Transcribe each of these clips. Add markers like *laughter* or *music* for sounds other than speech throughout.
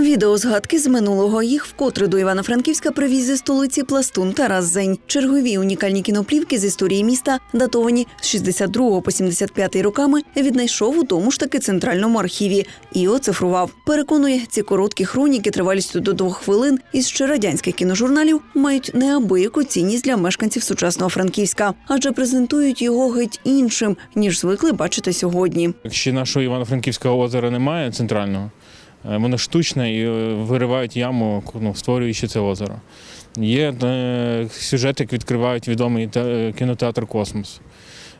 Відео згадки з минулого їх вкотре до Івано-Франківська привіз зі столиці пластун Тарас Зень. Чергові унікальні кіноплівки з історії міста, датовані з 62 по 75 роками, віднайшов у тому ж таки центральному архіві і оцифрував. Переконує, ці короткі хроніки тривалістю до двох хвилин із ще радянських кіножурналів мають неабияку цінність для мешканців сучасного Франківська, адже презентують його геть іншим ніж звикли бачити сьогодні. Якщо нашого Івано-Франківського озера немає центрального, воно штучне і е, виривають яму, ну, створюючи це озеро. Є е, сюжет, як відкривають відомий кінотеатр Космос.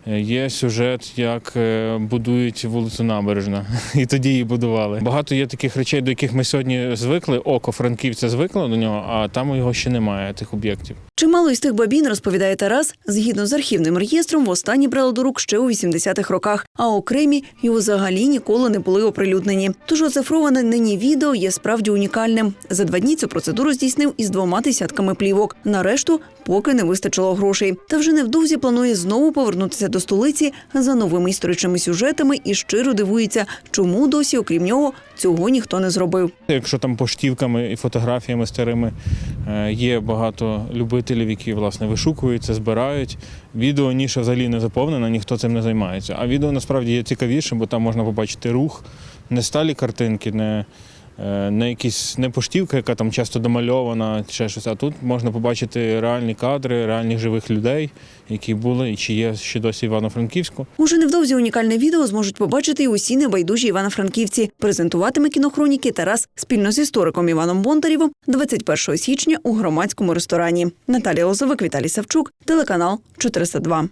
Е, Є сюжет, як е, будують вулицю Набережна, *laughs* і тоді її будували. Багато є таких речей, до яких ми сьогодні звикли. Око франківця звикло до нього, а там його ще немає, тих об'єктів. Чимало із тих бабін, розповідає Тарас, згідно з архівним реєстром, востаннє брали до рук ще у 80-х роках, а окремі й взагалі ніколи не були оприлюднені. Тож оцифроване нині відео є справді унікальним. За два дні цю процедуру здійснив із двома десятками плівок. Нарешту, поки не вистачило грошей. Та вже невдовзі планує знову повернутися до столиці за новими історичними сюжетами і щиро дивується, чому досі, окрім нього, цього ніхто не зробив. Якщо там поштівками і фотографіями старими е, є багато любителів, які власне вишукують це, збирають. Відео ніша взагалі не заповнена, ніхто цим не займається. А відео насправді є цікавішим, бо там можна побачити рух, не сталі картинки, не, е, не якісь не поштівка, яка там часто домальована, чи щось. А тут можна побачити реальні кадри, реальних живих людей, які були і чи є ще досі Івано-Франківську. Уже невдовзі унікальне відео зможуть побачити і усі небайдужі Івано-Франківці. Презентуватиме кінохроніки Тарас спільно з істориком Іваном Бондарєвим 21 січня у громадському ресторані. Наталія Лозовик, Віталій Савчук, телеканал 402.